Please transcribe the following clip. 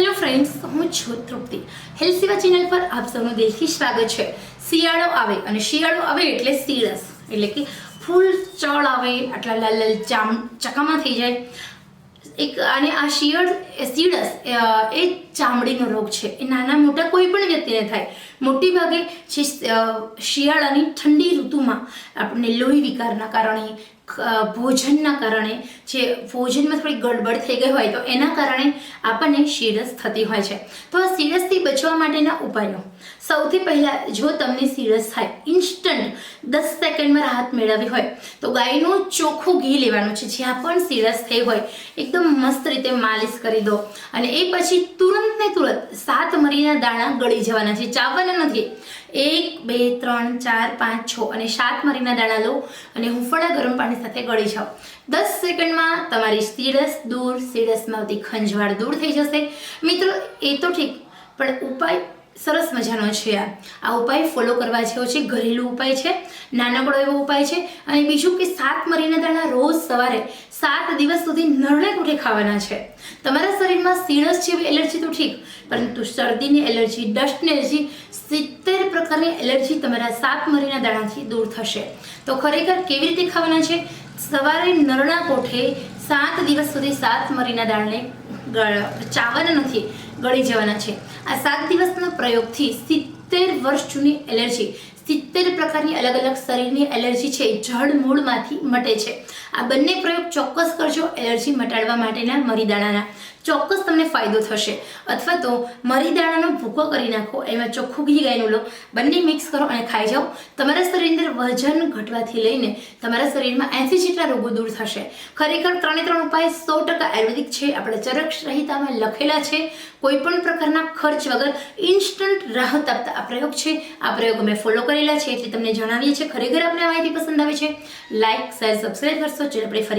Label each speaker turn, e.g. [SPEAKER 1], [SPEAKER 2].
[SPEAKER 1] Hello friends હું છું તૃપ્તિ. Health સેવા ચેનલ પર આપ સૌનું દિલથી સ્વાગત છે. શિયાળો આવે અને શિયાળો આવે એટલે સીરસ એટલે કે ફૂલ ચળ આવે, આટલા લાલ લાલ ચામ ચકામાં થઈ જાય. એક અને આ શિયાળ, એ સીડસ એ ચામડીનો રોગ છે. એ નાના મોટા કોઈ પણ વ્યક્તિને થાય. મોટી ભાગે શિયાળાની ઠંડી ઋતુમાં આપણને લોહી વિકારના કારણે ભોજનના કારણે જે ભોજનમાં થોડી ગડબડ થઈ ગઈ હોય તો એના કારણે આપણને શીરસ થતી હોય છે. તો આ શીરસથી બચવા માટેના ઉપાયો. સૌથી પહેલાં જો તમને શીરસ થાય, ઇન્સ્ટન્ટ દસ સેકન્ડમાં રાહત મેળવવી હોય, તો ગાયનું ચોખ્ખું ઘી લેવાનું છે. જ્યાં પણ શીરસ થઈ હોય, એકદમ મસ્ત રીતે માલિશ કરી દો. અને એ પછી તુરંત ને તુરંત સાત મરીના દાણા ગળી જવાના છે. ચાવવાના નથી. એક, બે, ત્રણ, ચાર, પાંચ, છ અને સાત મરીના દાણા લો અને હુંફળા ગરમ પાણી સાથે ગળી જાઓ. દસ સેકન્ડમાં તમારી સીરસ દૂર સીરસમાં આવતી ખંજવાળ દૂર થઈ જશે. મિત્રો, એ તો ઠીક, પણ ઉપાય સરસ મજાનો છે આ. આ ઉપાય ફોલો કરવા જેવો છે, ઘરેલું ઉપાય છે, નાનકડો એવો ઉપાય છે. અને બીજું કે સાત મરીના દાણા રોજ સવારે સાત દિવસ સુધી નરણે કોઠે ખાવાના છે. તમારા શરીરમાં સીણસ જેવી એલર્જી તો ઠીક, પરંતુ શરદીની એલર્જી, ડસ્ટની એલર્જી, સિત્તેર પ્રકારની એલર્જી તમારા સાત મરીના દાણાથી દૂર થશે. તો ખરેખર કેવી રીતે ખાવાના છે? સવારે નરણા કોઠે સાત દિવસ સુધી સાત મરીના દાણને ચાવાના નથી, ગળી જવાના છે. આ સાત દિવસના પ્રયોગથી સિત્તેર વર્ષ જૂની એલર્જી સિત્તેર પ્રકારની અલગ અલગ શરીરની એલર્જી છે જળ મૂળમાંથી મટે છે. આ બંને પ્રયોગ ચોક્કસ કરજો એલર્જી મટાડવા માટેના મરીદાણાના. ચોક્કસ તમને ફાયદો થશે. અથવા તો મરીદાણાનો ભૂકો કરી નાખો, એમાં ચોખ્ખું ઘી ગાયનું લો. બંને મિક્સ કરો અને ખાઈ જાઓ. તમારા શરીરની અંદર વજન ઘટવાથી લઈને તમારા શરીરમાં એંસી જેટલા રોગો દૂર થશે. ખરેખર ત્રણે ત્રણ ઉપાય સો ટકા આયુર્વેદિક છે. આપણે ચરક સંહિતામાં લખેલા છે, કોઈ પણ પ્રકારના ખર્ચ વગર ઇન્સ્ટન્ટ રાહત આપતા આ પ્રયોગ છે. આ પ્રયોગ અમે ફોલો કરેલા છે એટલે તમને જણાવીએ છીએ, ખરેખર આપને માહિતી પસંદ આવે છે. લાઇક શેર સબસ્ક્રાઈબ કરશો જે આપણે ફરી